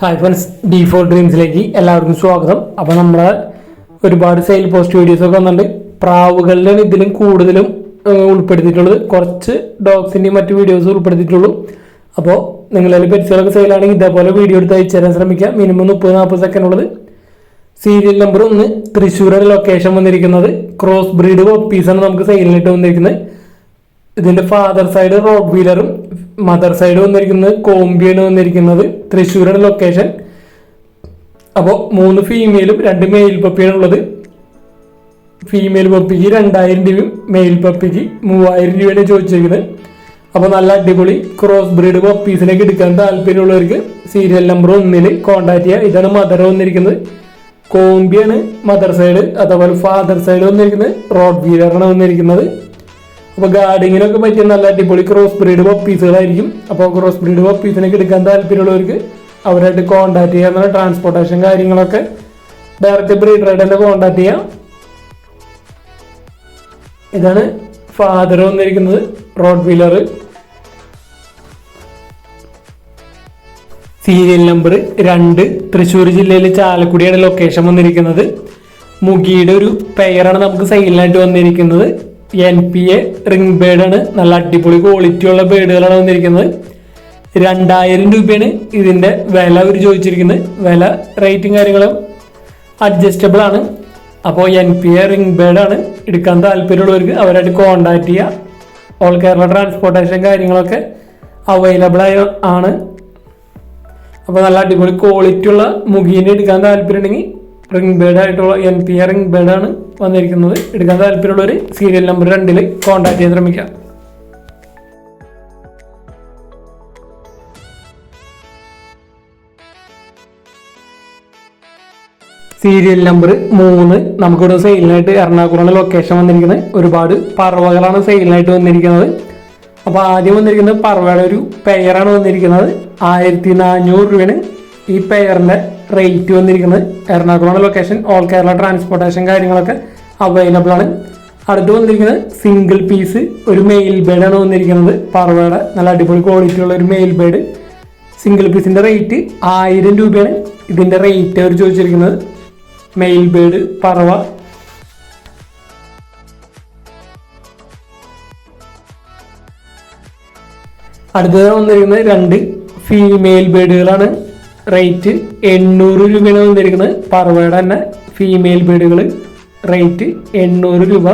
Hi friends D four ഡ്രീംസിലേക്ക് എല്ലാവർക്കും സ്വാഗതം. അപ്പോൾ നമ്മൾ ഒരുപാട് സെയിൽ പോസ്റ്റ് വീഡിയോസൊക്കെ വന്നിട്ടുണ്ട്. പ്രാവുകളിലാണ് ഇതിലും കൂടുതലും ഉൾപ്പെടുത്തിയിട്ടുള്ളത് കുറച്ച് ഡോഗ്സിന്റെയും മറ്റു വീഡിയോസ് ഉൾപ്പെടുത്തിയിട്ടുള്ളൂ. അപ്പോൾ നിങ്ങളിൽ പെറ്റ്സുകളൊക്കെ സെയിലാണെങ്കിൽ ഇതേപോലെ വീഡിയോ എടുത്ത് അയച്ചു തരാൻ ശ്രമിക്കുക മിനിമം മുപ്പത് നാൽപ്പത് സെക്കൻഡ് ഉള്ളത്. സീരിയൽ നമ്പർ ഒന്ന് തൃശ്ശൂരാണ് ലൊക്കേഷൻ വന്നിരിക്കുന്നത്. ക്രോസ് ബ്രീഡ് പപ്പീസാണ് നമുക്ക് സെയിലിനായിട്ട് വന്നിരിക്കുന്നത്. ഇതിന്റെ ഫാദർ സൈഡ് റോഡ് വീലറും മദർ സൈഡ് വന്നിരിക്കുന്നത് കോമ്പിയാണ് വന്നിരിക്കുന്നത്. തൃശ്ശൂരാണ് ലൊക്കേഷൻ അപ്പോൾ മൂന്ന് ഫീമെയിലും രണ്ട് മെയിൽ പപ്പിയാണ് ഉള്ളത്. ഫീമെയിൽ പപ്പിക്ക് രണ്ടായിരം രൂപയും മെയിൽ പപ്പിക്ക് മൂവായിരം രൂപയാണ് ചോദിച്ചിരിക്കുന്നത് അപ്പോൾ നല്ല അടിപൊളി ക്രോസ് ബ്രീഡ് പപ്പീസിനൊക്കെ എടുക്കാൻ താല്പര്യമുള്ളവർക്ക് സീരിയൽ നമ്പർ ഒന്നിൽ കോൺടാക്ട് ചെയ്യുക ഇതാണ് മദർ വന്നിരിക്കുന്നത്. കോമ്പിയാണ് മദർ സൈഡ് അതേപോലെ ഫാദർ സൈഡ് വന്നിരിക്കുന്നത് റോഡ് വീലറാണ് വന്നിരിക്കുന്നത്. അപ്പോൾ ഗാർഡിങ്ങിനൊക്കെ പറ്റിയ നല്ല അടിപൊളി ക്രോസ് ബ്രീഡ് പപ്പീസുകളായിരിക്കും അപ്പോൾ ക്രോസ് ബ്രീഡ് പപ്പീസിനൊക്കെ എടുക്കാൻ താല്പര്യമുള്ളവർക്ക് അവരായിട്ട് കോൺടാക്ട് ചെയ്യാവുന്ന ട്രാൻസ്പോർട്ടേഷൻ കാര്യങ്ങളൊക്കെ. ഡയറക്റ്റ് ബ്രീഡറായിട്ട് തന്നെ കോൺടാക്ട് ചെയ്യാം. ഇതാണ് ഫാദർ വന്നിരിക്കുന്നത് റോഡ് വീലർ സീരിയൽ നമ്പർ രണ്ട്. തൃശ്ശൂർ ജില്ലയിലെ ചാലക്കുടിയാണ് ലൊക്കേഷൻ വന്നിരിക്കുന്നത്. മുഗിയുടെ ഒരു പെയറാണ് നമുക്ക് സൈഡിലായിട്ട് വന്നിരിക്കുന്നത്. എൻ പി എ റിംഗ് ബേഡാണ് നല്ല അടിപൊളി ക്വാളിറ്റി ഉള്ള ബേഡുകളാണ് വന്നിരിക്കുന്നത്. രണ്ടായിരം രൂപയാണ് ഇതിന്റെ വില അവർ ചോദിച്ചിരിക്കുന്നത്. വില റേറ്റും കാര്യങ്ങളും അഡ്ജസ്റ്റബിൾ ആണ്. അപ്പോൾ എൻ പി എ റിംഗ് ബേഡാണ് എടുക്കാൻ താല്പര്യമുള്ളവർക്ക് അവരായിട്ട് കോണ്ടാക്ട് ചെയ്യുക ഓൾ കേരള ട്രാൻസ്പോർട്ടേഷൻ കാര്യങ്ങളൊക്കെ അവൈലബിൾ ആയ ആണ്. അപ്പോൾ നല്ല അടിപൊളി ക്വാളിറ്റി ഉള്ള മുഖീനെ എടുക്കാൻ താല്പര്യമുണ്ടെങ്കിൽ റിംഗ് ബേഡ് ആയിട്ടുള്ള എൻ പി ആർ റിംഗ് ബേഡാണ് വന്നിരിക്കുന്നത്. എടുക്കാൻ താല്പര്യമുള്ളവർ സീരിയൽ നമ്പർ രണ്ടിൽ കോൺടാക്ട് ചെയ്യാൻ ശ്രമിക്കാം. സീരിയൽ നമ്പർ മൂന്ന്. നമുക്കിവിടെ സെയിലിനായിട്ട് എറണാകുളമാണ് ലൊക്കേഷൻ വന്നിരിക്കുന്നത്. ഒരുപാട് പറവകളാണ് സെയിലിനായിട്ട് വന്നിരിക്കുന്നത്. അപ്പോൾ ആദ്യം വന്നിരിക്കുന്നത് പറവയുടെ ഒരു പെയറാണ് വന്നിരിക്കുന്നത്. ആയിരത്തി നാനൂറ് രൂപയാണ് ഈ പെയറിന്റെ റേറ്റ് വന്നിരിക്കുന്നത് എറണാകുളമാണ്. ലൊക്കേഷൻ ഓൾ കേരള ട്രാൻസ്പോർട്ടേഷൻ കാര്യങ്ങളൊക്കെ അവൈലബിൾ ആണ്. അടുത്ത് വന്നിരിക്കുന്നത് സിംഗിൾ പീസ് ഒരു മെയിൽ ബേഡാണ് വന്നിരിക്കുന്നത്. പറവയുടെ നല്ല അടിപൊളി ക്വാളിറ്റി ഉള്ള ഒരു മെയിൽ ബേഡ് സിംഗിൾ പീസിന്റെ റേറ്റ് ആയിരം രൂപയാണ്. ഇതിന്റെ റേറ്റ് അവർ ചോദിച്ചിരിക്കുന്നത്. മെയിൽ ബേഡ് പറവ. അടുത്തത് വന്നിരിക്കുന്നത് രണ്ട് ഫീമെയിൽ ബേഡുകളാണ് റേറ്റ് എണ്ണൂറ് രൂപയാണ് വന്നിരിക്കുന്നത് പറവയുടെ തന്നെ ഫീമെയിൽ ബേഡുകൾ റേറ്റ് എണ്ണൂറ് രൂപ.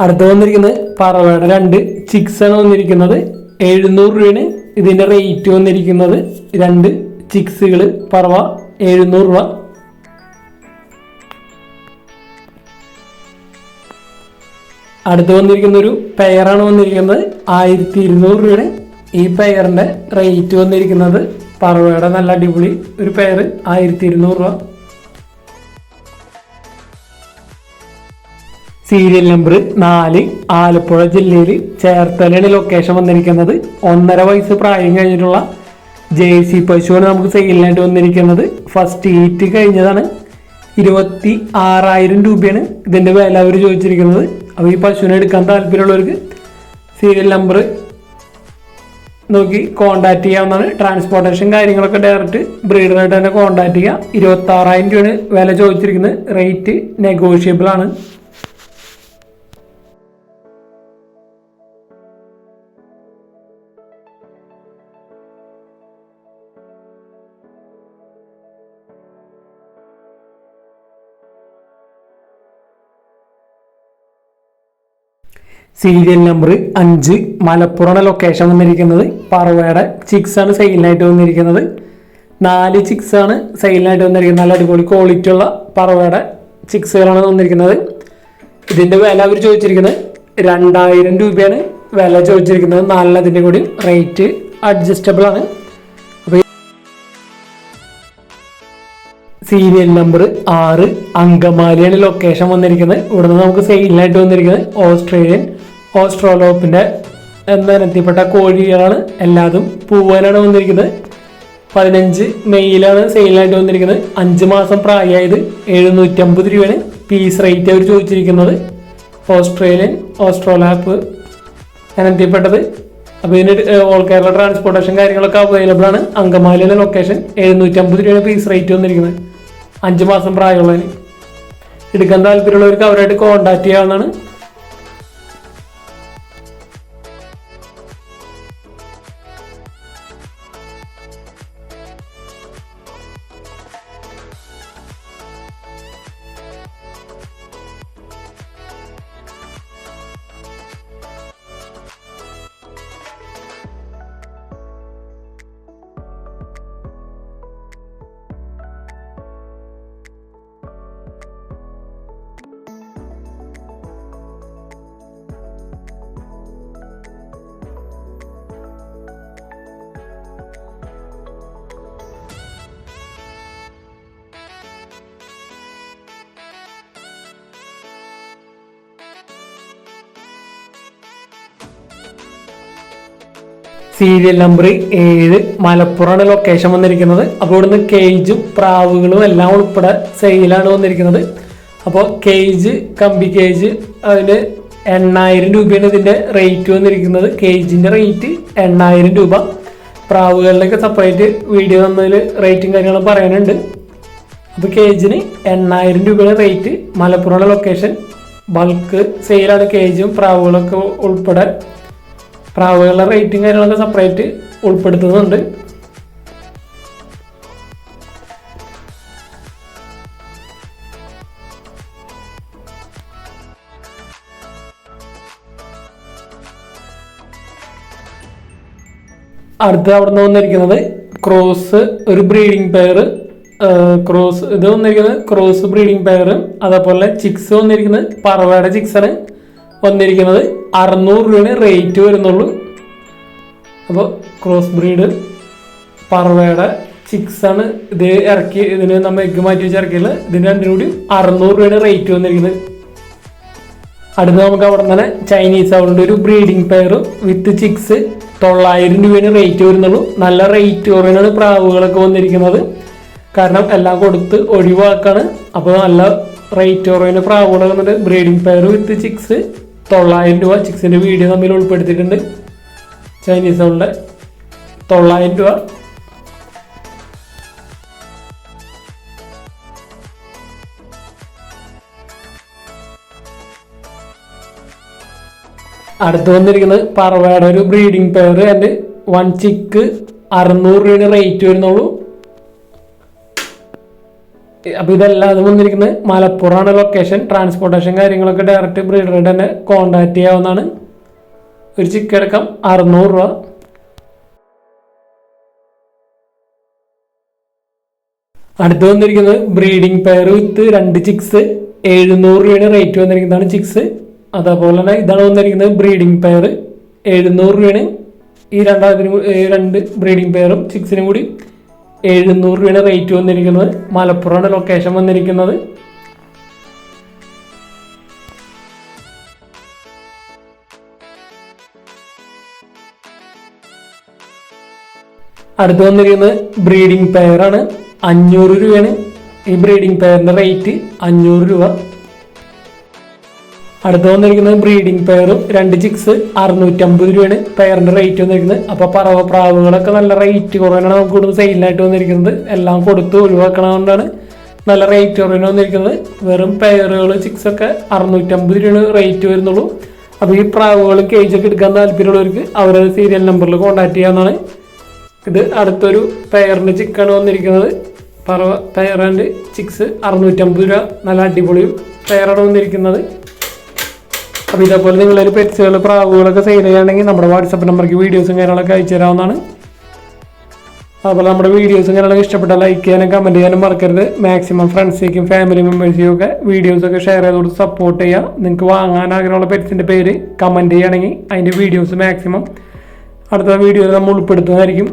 അടുത്ത് വന്നിരിക്കുന്നത് പറവയുടെ രണ്ട് ചിക്സ് ആണ് വന്നിരിക്കുന്നത്. എഴുന്നൂറ് രൂപയാണ് ഇതിന്റെ റേറ്റ് വന്നിരിക്കുന്നത്. രണ്ട് ചിക്സുകൾ പറവ എഴുന്നൂറ് രൂപ. അടുത്ത് വന്നിരിക്കുന്ന ഒരു പെയറാണ് വന്നിരിക്കുന്നത്. ആയിരത്തി ഇരുന്നൂറ് രൂപയുടെ ഈ പെയറിന്റെ റേറ്റ് വന്നിരിക്കുന്നത്. പറവയുടെ നല്ല അടിപൊളി ഒരു പെയർ ആയിരത്തി ഇരുന്നൂറ് രൂപ. സീരിയൽ നമ്പർ നാല് ആലപ്പുഴ ജില്ലയിൽ ചേർത്തലയാണ് ലൊക്കേഷൻ വന്നിരിക്കുന്നത്. ഒന്നര വയസ്സ് പ്രായം കഴിഞ്ഞിട്ടുള്ള ജെ സി പശുവാണ് നമുക്ക് സെയിലിനായിട്ട് വന്നിരിക്കുന്നത്. ഫസ്റ്റ് ഈറ്റ് കഴിഞ്ഞതാണ്. ഇരുപത്തി ആറായിരം രൂപയാണ് ഇതിന്റെ വില അവർ ചോദിച്ചിരിക്കുന്നത്. അപ്പോൾ ഈ പശുവിനെ എടുക്കാൻ താല്പര്യമുള്ളവർക്ക് സീരിയൽ നമ്പർ നോക്കി കോണ്ടാക്ട് ചെയ്യാവുന്നതാണ്. ട്രാൻസ്പോർട്ടേഷൻ കാര്യങ്ങളൊക്കെ ഡയറക്റ്റ് ബ്രീഡറായിട്ട് തന്നെ കോണ്ടാക്ട് ചെയ്യുക ഇരുപത്തി ആറായിരം രൂപയാണ് വില ചോദിച്ചിരിക്കുന്നത്. റേറ്റ് നെഗോഷ്യബിൾ ആണ്. സീരിയൽ നമ്പർ അഞ്ച് മലപ്പുറമാണ് ലൊക്കേഷൻ വന്നിരിക്കുന്നത് പറവയുടെ ചിക്സ് ആണ് സെയിലിനായിട്ട് വന്നിരിക്കുന്നത്. നാല് ചിക്സ് ആണ് സെയിലിനായിട്ട് വന്നിരിക്കുന്നത്. നല്ല അടിപൊളി ക്വാളിറ്റി ഉള്ള പറവയുടെ ചിക്സുകളാണ് വന്നിരിക്കുന്നത് ഇതിന്റെ വില അവർ ചോദിച്ചിരിക്കുന്നത് രണ്ടായിരം രൂപയാണ് വില ചോദിച്ചിരിക്കുന്നത്. നാലിനതിന്റെ കൂടി റേറ്റ് അഡ്ജസ്റ്റബിൾ ആണ്. സീരിയൽ നമ്പർ ആറ് അങ്കമാലിയാണ് ലൊക്കേഷൻ വന്നിരിക്കുന്നത്. ഇവിടുന്ന് നമുക്ക് സെയിലിനായിട്ട് വന്നിരിക്കുന്നത് ഓസ്ട്രേലിയൻ ഓസ്ട്രോലോപ്പിന്റെ എന്നതിനെത്തിപ്പെട്ട കോഴികളാണ് എല്ലാതും പൂവാനാണ് വന്നിരിക്കുന്നത്. പതിനഞ്ച് മെയ്യിലാണ് സെയിലായിട്ട് വന്നിരിക്കുന്നത്. അഞ്ച് മാസം പ്രായമായത് എഴുന്നൂറ്റമ്പത് രൂപയാണ് പീസ് റേറ്റ് അവർ ചോദിച്ചിരിക്കുന്നത്. ഓസ്ട്രേലിയൻ ഓസ്ട്രോലാപ്പ് എത്തിപ്പെട്ടത്. അപ്പോൾ ഇതിന് ഓൾ കേരള ട്രാൻസ്പോർട്ടേഷൻ കാര്യങ്ങളൊക്കെ അവൈലബിൾ ആണ്. അങ്കമാലിയിലെ ലൊക്കേഷൻ എഴുന്നൂറ്റമ്പത് രൂപയാണ് പീസ് റേറ്റ് വന്നിരിക്കുന്നത്. അഞ്ച് മാസം പ്രായമുള്ളതിന് എടുക്കാൻ താല്പര്യമുള്ളവർക്ക് അവരായിട്ട് കോൺടാക്ട് ചെയ്യാവുന്നതാണ്. സീരിയൽ നമ്പർ ഏഴ് മലപ്പുറമാണ് ലൊക്കേഷൻ വന്നിരിക്കുന്നത്. അപ്പോൾ ഇവിടുന്ന് കേജും പ്രാവുകളും എല്ലാം ഉൾപ്പെടെ സെയിലാണ് വന്നിരിക്കുന്നത്. അപ്പോൾ കേജ് കമ്പി കേജ് അതിന് എണ്ണായിരം രൂപയാണ് ഇതിന്റെ റേറ്റ് വന്നിരിക്കുന്നത്. കേജിന്റെ റേറ്റ് എണ്ണായിരം രൂപ. പ്രാവുകളിലൊക്കെ സെപ്പറേറ്റ് വീഡിയോ തന്നതിൽ റേറ്റും കാര്യങ്ങളും പറയാനുണ്ട്. അപ്പോൾ കേജിന് എണ്ണായിരം രൂപയുടെ റേറ്റ് മലപ്പുറമുള്ള ലൊക്കേഷൻ ബൾക്ക് സെയിലാണ് കേജും പ്രാവുകളൊക്കെ ഉൾപ്പെടെ പ്രാവുകളുടെ റേറ്റും കാര്യങ്ങളൊക്കെ സെപ്പറേറ്റ് ഉൾപ്പെടുത്തുന്നുണ്ട്. അടുത്ത് അവിടെ നിന്ന് വന്നിരിക്കുന്നത് ക്രോസ് ഒരു ബ്രീഡിംഗ് പെയർ ക്രോസ് ഇത് വന്നിരിക്കുന്നത് ക്രോസ് ബ്രീഡിംഗ് പെയർ അതേപോലെ ചിക്സ് വന്നിരിക്കുന്നത് പറവയുടെ ചിക്സാണ് വന്നിരിക്കുന്നത് അറുന്നൂറ് രൂപയാണ് റേറ്റ് വരുന്നുള്ളൂ. അപ്പോൾ ക്രോസ് ബ്രീഡ് പറവയുടെ ചിക്സ് ആണ് ഇത് ഇറക്കി ഇതിന് നമ്മൾ എഗ്ഗ് മാറ്റി വെച്ച് ഇറക്കിയത് ഇതിന് രണ്ടിനും കൂടി അറുന്നൂറ് രൂപയാണ് റേറ്റ് വന്നിരിക്കുന്നത്. അടുത്ത് നമുക്ക് അവിടെ തന്നെ ചൈനീസ് അവളുടെ ഒരു ബ്രീഡിംഗ് പെയർ വിത്ത് ചിക്സ് തൊള്ളായിരം രൂപയാണ് റേറ്റ് വരുന്നുള്ളൂ. നല്ല റേറ്റ് കുറയാണ് പ്രാവുകളൊക്കെ വന്നിരിക്കുന്നത്. കാരണം എല്ലാം കൊടുത്ത് ഒഴിവാക്കാണ്. അപ്പോൾ നല്ല റേറ്റ് കുറവിന് പ്രാവുകളൊക്കെ വന്നിട്ട് ബ്രീഡിംഗ് പെയർ വിത്ത് ചിക്സ് തൊള്ളായിരം രൂപ ചിക്സിന്റെ വീഡിയോ തമ്മിൽ ഉൾപ്പെടുത്തിയിട്ടുണ്ട്. ചൈനീസ് അവളുടെ തൊള്ളായിരം രൂപ. അടുത്ത് വന്നിരിക്കുന്നത് പറവയുടെ ഒരു breeding pair and one chick അറുന്നൂറ് രൂപയുടെ റേറ്റ് വരുന്നുള്ളൂ. അപ്പോൾ ഇതെല്ലാം വന്നിരിക്കുന്നത് മലപ്പുറമാണ് ലൊക്കേഷൻ ട്രാൻസ്പോർട്ടേഷൻ കാര്യങ്ങളൊക്കെ ഡയറക്റ്റ് ബ്രീഡറുടെ തന്നെ കോണ്ടാക്ട് ചെയ്യാവുന്നതാണ്. ഒരു ചിക്കൻ അടക്കം അറുന്നൂറ് രൂപ. അടുത്ത് വന്നിരിക്കുന്നത് ബ്രീഡിംഗ് പെയർ വിത്ത് രണ്ട് ചിക്സ് എഴുന്നൂറ് രൂപയുടെ റേറ്റ് വന്നിരിക്കുന്നതാണ് ചിക്സ് അതേപോലെ തന്നെ ഇതാണ് വന്നിരിക്കുന്നത് ബ്രീഡിംഗ് പെയർ എഴുന്നൂറ് രൂപയാണ്. ഈ രണ്ടാമത്തിനും രണ്ട് ബ്രീഡിംഗ് പെയറും ചിക്സിനും കൂടി എഴുന്നൂറ് രൂപയുടെ റേറ്റ് വന്നിരിക്കുന്നത്. മലപ്പുറമാണ് ലൊക്കേഷൻ വന്നിരിക്കുന്നത്. അടുത്ത് വന്നിരിക്കുന്നത് ബ്രീഡിംഗ് പെയറാണ് അഞ്ഞൂറ് രൂപയാണ്. ഈ ബ്രീഡിംഗ് പെയറിന്റെ റേറ്റ് അഞ്ഞൂറ് രൂപ. അടുത്ത് വന്നിരിക്കുന്നത് ബ്രീഡിംഗ് പെയറും രണ്ട് ചിക്സ് അറുന്നൂറ്റമ്പത് രൂപയാണ്. പെയറിന്റെ റേറ്റ് വന്നിരിക്കുന്നത്. അപ്പോൾ പറവ പ്രാവുകളൊക്കെ നല്ല റേറ്റ് കുറവാണ് നമുക്ക് ഇവിടുന്ന് സെയിലായിട്ട് വന്നിരിക്കുന്നത്. എല്ലാം കൊടുത്ത് ഒഴിവാക്കണതുകൊണ്ടാണ് നല്ല റേറ്റ് കുറവിന് വന്നിരിക്കുന്നത്. വെറും പെയറുകൾ ചിക്സ് ഒക്കെ അറുന്നൂറ്റമ്പത് രൂപയാണ് റേറ്റ് വരുന്നുള്ളൂ. അപ്പോൾ ഈ പ്രാവുകളും ഒക്കെ എടുക്കാൻ താല്പര്യമുള്ളവർക്ക് അവരുടെ സീരിയൽ നമ്പറിൽ കോൺടാക്ട് ചെയ്യാവുന്നതാണ്. ഇത് അടുത്തൊരു പെയറിന്റെ ചിക്കാണ് വന്നിരിക്കുന്നത്. പറവ പെയർ ആൻഡ് ചിക്സ് അറുന്നൂറ്റമ്പത് രൂപ. നല്ല അടിപൊളി പെയറാണ് വന്നിരിക്കുന്നത്. അപ്പോൾ ഇതേപോലെ നിങ്ങളൊരു പെറ്റ്സുകൾ പ്രാവുകളൊക്കെ സെയിൽ ചെയ്യുകയാണെങ്കിൽ നമ്മുടെ വാട്സപ്പ് നമ്പർക്ക് വീഡിയോസും കാര്യങ്ങളൊക്കെ അയച്ചു തരാവുന്നതാണ്. അതുപോലെ നമ്മുടെ വീഡിയോസും കാര്യങ്ങളൊക്കെ ഇഷ്ടപ്പെട്ടാൽ ലൈക്ക് ചെയ്യാനും കമന്റ് ചെയ്യാനും മറക്കരുത്. മാക്സിമം ഫ്രണ്ട്സേക്കും ഫാമിലി മെമ്പേഴ്സിനും ഒക്കെ വീഡിയോസൊക്കെ ഷെയർ ചെയ്തുകൊണ്ട് സപ്പോർട്ട് ചെയ്യുക നിങ്ങൾക്ക് വാങ്ങാൻ ആഗ്രഹമുള്ള പെറ്റ്സിന്റെ പേര് കമന്റ് ചെയ്യുകയാണെങ്കിൽ അതിന്റെ വീഡിയോസ് മാക്സിമം അടുത്ത വീഡിയോയിൽ നമ്മൾ ഉൾപ്പെടുത്തുന്നതായിരിക്കും.